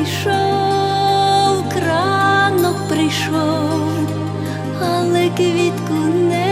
прийшов, кранок прийшов, але квітку не.